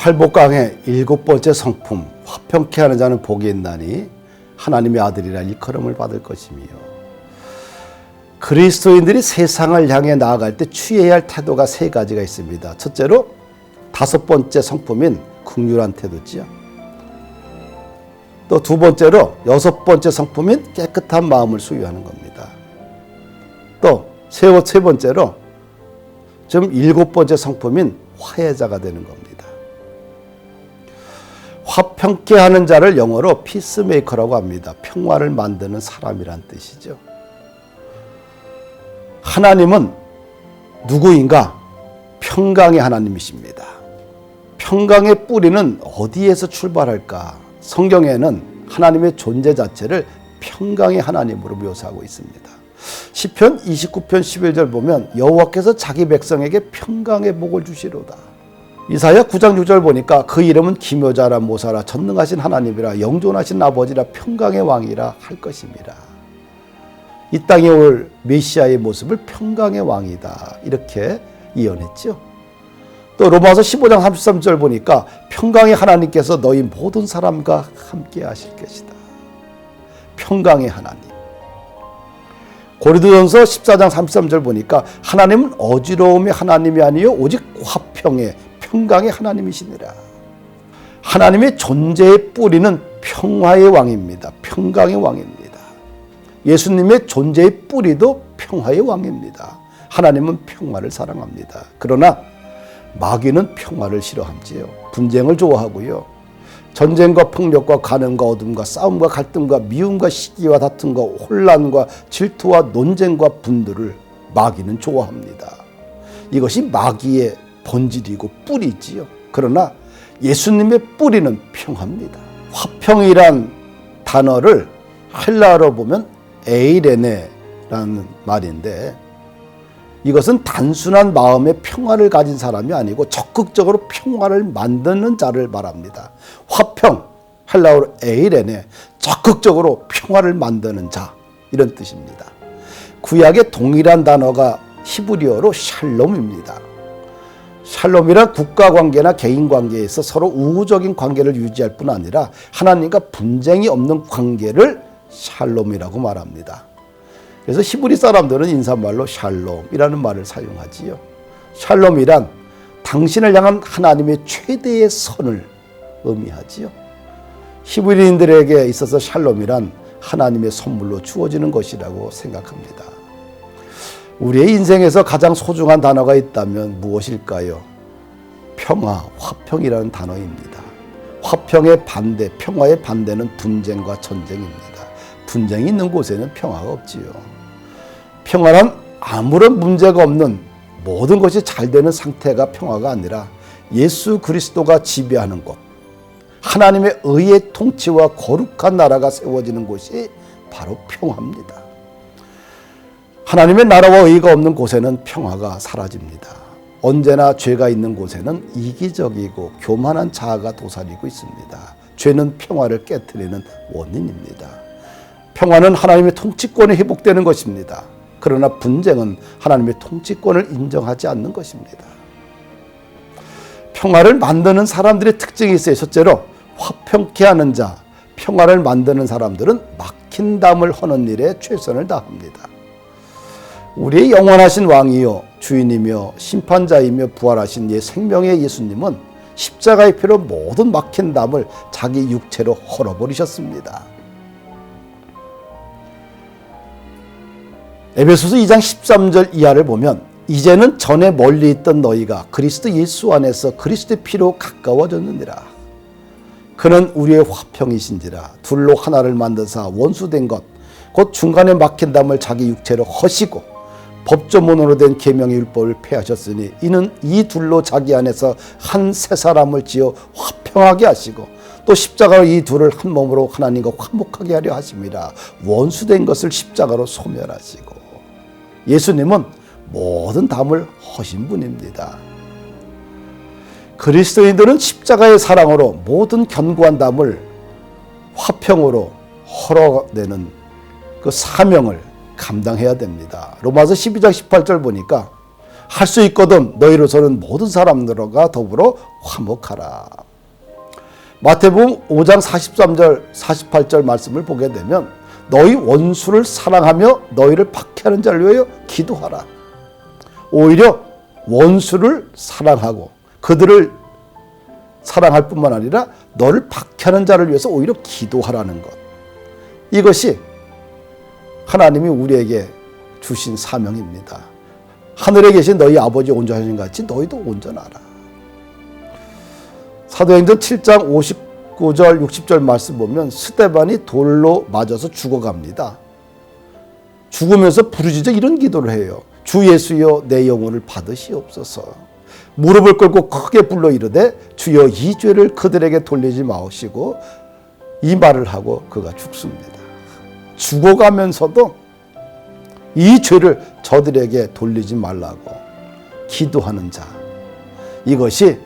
팔복강의 일곱 번째 성품 화평케 하는 자는 복이 있나니 하나님의 아들이라 일컬음을 받을 것이며 그리스도인들이 세상을 향해 나아갈 때 취해야 할 태도가 세 가지가 있습니다. 첫째로 다섯 번째 성품인 국률한 태도지요. 또 두 번째로 여섯 번째 성품인 깨끗한 마음을 소유하는 겁니다. 또세 세 번째로 좀 일곱 번째 성품인 화해자가 되는 겁니다. 화평케 하는 자를 영어로 피스메이커라고 합니다. 평화를 만드는 사람이란 뜻이죠. 하나님은 누구인가? 평강의 하나님이십니다. 평강의 뿌리는 어디에서 출발할까? 성경에는 하나님의 존재 자체를 평강의 하나님으로 묘사하고 있습니다. 시편 29편 11절 보면 여호와께서 자기 백성에게 평강의 복을 주시로다. 이사야 9장 6절 보니까 그 이름은 기묘자라 모사라 전능하신 하나님이라 영존하신 아버지라 평강의 왕이라 할 것입니다. 이 땅에 올 메시아의 모습을 평강의 왕이다. 이렇게 예언했죠. 또 로마서 15장 33절 보니까 평강의 하나님께서 너희 모든 사람과 함께 하실 것이다. 평강의 하나님. 고린도전서 14장 33절 보니까 하나님은 어지러움의 하나님이 아니요 오직 화평의 평강의 하나님이시니라. 하나님의 존재의 뿌리는 평화의 왕입니다. 평강의 왕입니다. 예수님의 존재의 뿌리도 평화의 왕입니다. 하나님은 평화를 사랑합니다. 그러나 마귀는 평화를 싫어함지요. 분쟁을 좋아하고요. 전쟁과 폭력과 가늠과 어둠과 싸움과 갈등과 미움과 시기와 다툼과 혼란과 질투와 논쟁과 분들을 마귀는 좋아합니다. 이것이 마귀의 본질이고 뿌리지요. 그러나 예수님의 뿌리는 평화입니다. 화평이란 단어를 헬라어로 보면 에이레네라는 말인데 이것은 단순한 마음의 평화를 가진 사람이 아니고 적극적으로 평화를 만드는 자를 말합니다. 화평, 헬라어로 에이레네, 적극적으로 평화를 만드는 자 이런 뜻입니다. 구약의 동일한 단어가 히브리어로 샬롬입니다. 샬롬이란 국가 관계나 개인 관계에서 서로 우호적인 관계를 유지할 뿐 아니라 하나님과 분쟁이 없는 관계를 샬롬이라고 말합니다. 그래서 히브리 사람들은 인사말로 샬롬이라는 말을 사용하지요. 샬롬이란 당신을 향한 하나님의 최대의 선을 의미하지요. 히브리인들에게 있어서 샬롬이란 하나님의 선물로 주어지는 것이라고 생각합니다. 우리의 인생에서 가장 소중한 단어가 있다면 무엇일까요? 평화, 화평이라는 단어입니다. 화평의 반대, 평화의 반대는 분쟁과 전쟁입니다. 분쟁이 있는 곳에는 평화가 없지요. 평화란 아무런 문제가 없는 모든 것이 잘 되는 상태가 평화가 아니라 예수 그리스도가 지배하는 곳, 하나님의 의의 통치와 거룩한 나라가 세워지는 곳이 바로 평화입니다. 하나님의 나라와 의가 없는 곳에는 평화가 사라집니다. 언제나 죄가 있는 곳에는 이기적이고 교만한 자아가 도사리고 있습니다. 죄는 평화를 깨뜨리는 원인입니다. 평화는 하나님의 통치권이 회복되는 것입니다. 그러나 분쟁은 하나님의 통치권을 인정하지 않는 것입니다. 평화를 만드는 사람들의 특징이 있어요. 첫째로 화평케 하는 자, 평화를 만드는 사람들은 막힌 담을 허는 일에 최선을 다합니다. 우리의 영원하신 왕이요 주인이며 심판자이며 부활하신 예 생명의 예수님은 십자가의 피로 모든 막힌 담을 자기 육체로 헐어버리셨습니다. 에베소서 2장 13절 이하를 보면 이제는 전에 멀리 있던 너희가 그리스도 예수 안에서 그리스도의 피로 가까워졌느니라. 그는 우리의 화평이신지라 둘로 하나를 만드사 원수된 것 곧 중간에 막힌 담을 자기 육체로 허시고 법조문으로 된 계명의 율법을 폐하셨으니 이는 이 둘로 자기 안에서 한 세 사람을 지어 화평하게 하시고 또 십자가로 이 둘을 한 몸으로 하나님과 화목하게 하려 하심이라 원수된 것을 십자가로 소멸하시고 예수님은 모든 담을 허신 분입니다. 그리스도인들은 십자가의 사랑으로 모든 견고한 담을 화평으로 헐어내는 그 사명을 감당해야 됩니다. 로마서 12장 18절 보니까 할 수 있거든 너희로서는 모든 사람들과 더불어 화목하라. 마태복음 5장 43절 48절 말씀을 보게 되면 너희 원수를 사랑하며 너희를 박해하는 자를 위하여 기도하라. 오히려 원수를 사랑하고 그들을 사랑할 뿐만 아니라 너를 박해하는 자를 위해서 오히려 기도하라는 것. 이것이 하나님이 우리에게 주신 사명입니다. 하늘에 계신 너희 아버지 온전하신 같이 너희도 온전하라. 사도행전 7장 59절 60절 말씀 보면 스테반이 돌로 맞아서 죽어갑니다. 죽으면서 부르짖어 이런 기도를 해요. 주 예수여 내 영혼을 받으시옵소서. 무릎을 꿇고 크게 불러 이르되 주여 이 죄를 그들에게 돌리지 마시고 이 말을 하고 그가 죽습니다. 죽어가면서도 이 죄를 저들에게 돌리지 말라고 기도하는 자. 이것이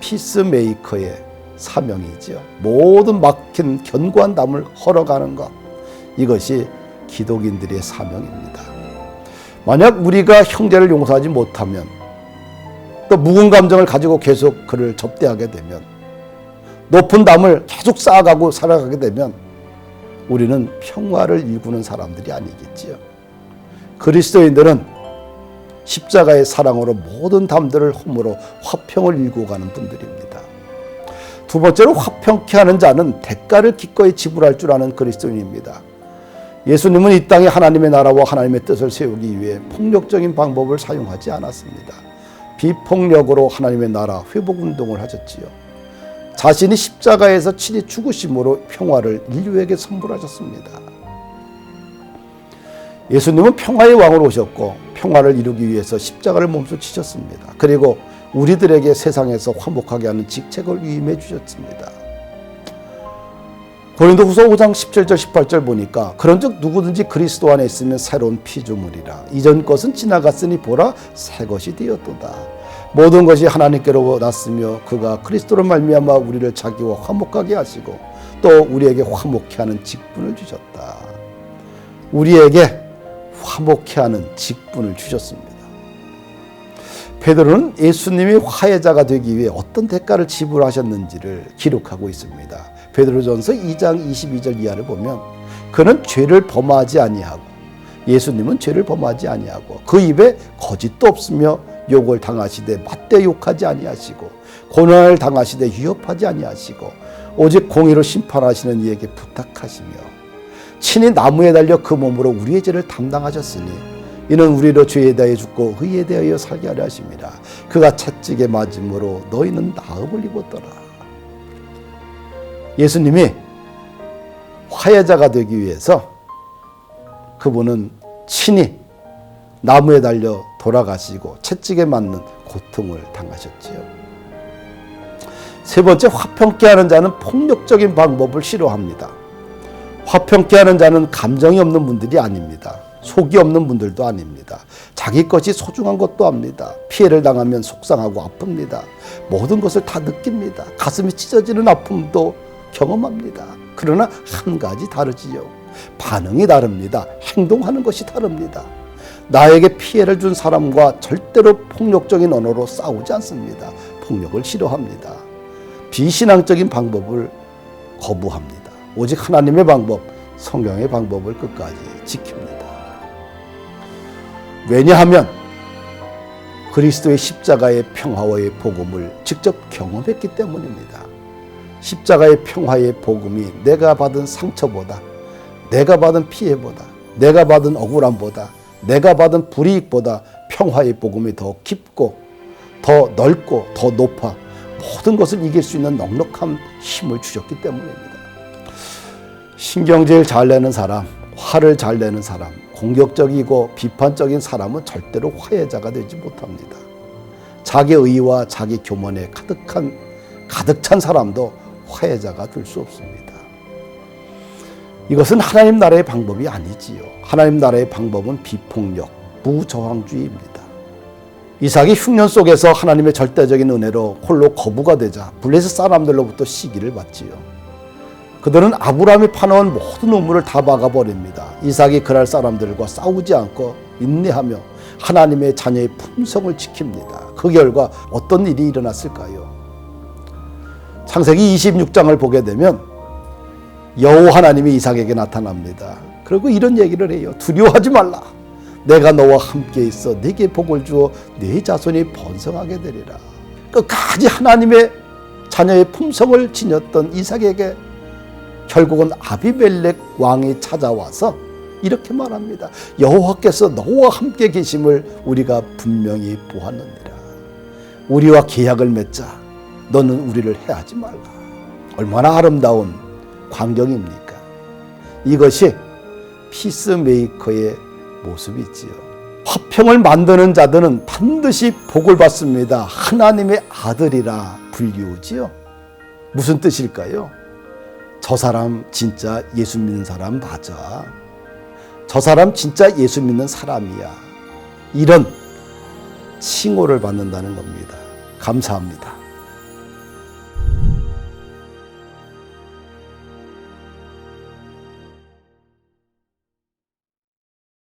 피스메이커의 사명이지요. 모든 막힌 견고한 담을 헐어가는 것. 이것이 기독인들의 사명입니다. 만약 우리가 형제를 용서하지 못하면 또 묵은 감정을 가지고 계속 그를 접대하게 되면 높은 담을 계속 쌓아가고 살아가게 되면 우리는 평화를 일구는 사람들이 아니겠지요. 그리스도인들은 십자가의 사랑으로 모든 담들을 허물어 화평을 일구어 가는 분들입니다. 두 번째로 화평케 하는 자는 대가를 기꺼이 지불할 줄 아는 그리스도인입니다. 예수님은 이 땅에 하나님의 나라와 하나님의 뜻을 세우기 위해 폭력적인 방법을 사용하지 않았습니다. 비폭력으로 하나님의 나라 회복 운동을 하셨지요. 자신이 십자가에서 친히 죽으심으로 평화를 인류에게 선물하셨습니다. 예수님은 평화의 왕으로 오셨고 평화를 이루기 위해서 십자가를 몸소 치셨습니다. 그리고 우리들에게 세상에서 화목하게 하는 직책을 위임해 주셨습니다. 고린도 후서 5장 17절 18절 보니까 그런즉 누구든지 그리스도 안에 있으면 새로운 피조물이라 이전 것은 지나갔으니 보라 새 것이 되었도다. 모든 것이 하나님께로 났으며 그가 그리스도로 말미암아 우리를 자기와 화목하게 하시고 또 우리에게 화목케 하는 직분을 주셨다. 우리에게 화목케 하는 직분을 주셨습니다. 베드로는 예수님이 화해자가 되기 위해 어떤 대가를 지불하셨는지를 기록하고 있습니다. 베드로전서 2장 22절 이하를 보면 그는 죄를 범하지 아니하고 예수님은 죄를 범하지 아니하고 그 입에 거짓도 없으며 욕을 당하시되 맞대 욕하지 아니하시고 고난을 당하시되 위협하지 아니하시고 오직 공의로 심판하시는 이에게 부탁하시며 친히 나무에 달려 그 몸으로 우리의 죄를 담당하셨으니 이는 우리로 죄에 대하여 죽고 의에 대하여 살게 하려 하십니다. 그가 채찍에 맞음으로 너희는 나음을 입었더라. 예수님이 화해자가 되기 위해서 그분은 친히 나무에 달려 돌아가시고 채찍에 맞는 고통을 당하셨지요. 세 번째 화평케 하는 자는 폭력적인 방법을 싫어합니다. 화평케 하는 자는 감정이 없는 분들이 아닙니다. 속이 없는 분들도 아닙니다. 자기 것이 소중한 것도 압니다. 피해를 당하면 속상하고 아픕니다. 모든 것을 다 느낍니다. 가슴이 찢어지는 아픔도 경험합니다. 그러나 한 가지 다르지요. 반응이 다릅니다. 행동하는 것이 다릅니다. 나에게 피해를 준 사람과 절대로 폭력적인 언어로 싸우지 않습니다. 폭력을 싫어합니다. 비신앙적인 방법을 거부합니다. 오직 하나님의 방법, 성경의 방법을 끝까지 지킵니다. 왜냐하면 그리스도의 십자가의 평화의 복음을 직접 경험했기 때문입니다. 십자가의 평화의 복음이 내가 받은 상처보다, 내가 받은 피해보다, 내가 받은 억울함보다, 내가 받은 불이익보다 평화의 복음이 더 깊고, 더 넓고, 더 높아 모든 것을 이길 수 있는 넉넉한 힘을 주셨기 때문입니다. 신경질 잘 내는 사람, 화를 잘 내는 사람, 공격적이고 비판적인 사람은 절대로 화해자가 되지 못합니다. 자기 의와 자기 교만에 가득한 가득 찬 사람도 화해자가 될 수 없습니다. 이것은 하나님 나라의 방법이 아니지요. 하나님 나라의 방법은 비폭력, 무저항주의입니다. 이삭이 흉년 속에서 하나님의 절대적인 은혜로 홀로 거부가 되자 블레셋 사람들로부터 시기를 받지요. 그들은 아브라함이 파놓은 모든 우물을 다 막아버립니다. 이삭이 그날 사람들과 싸우지 않고 인내하며 하나님의 자녀의 품성을 지킵니다. 그 결과 어떤 일이 일어났을까요? 창세기 26장을 보게 되면 여호 하나님이 이삭에게 나타납니다. 그리고 이런 얘기를 해요. 두려워하지 말라. 내가 너와 함께 있어 네게 복을 주어 네 자손이 번성하게 되리라. 끝까지 하나님의 자녀의 품성을 지녔던 이삭에게 결국은 아비멜렉 왕이 찾아와서 이렇게 말합니다. 여호와께서 너와 함께 계심을 우리가 분명히 보았느니라. 우리와 계약을 맺자. 너는 우리를 해하지 말라. 얼마나 아름다운 광경입니까? 이것이 피스메이커의 모습이지요. 화평을 만드는 자들은 반드시 복을 받습니다. 하나님의 아들이라 불리우지요. 무슨 뜻일까요? 저 사람 진짜 예수 믿는 사람 맞아. 저 사람 진짜 예수 믿는 사람이야. 이런 칭호를 받는다는 겁니다. 감사합니다.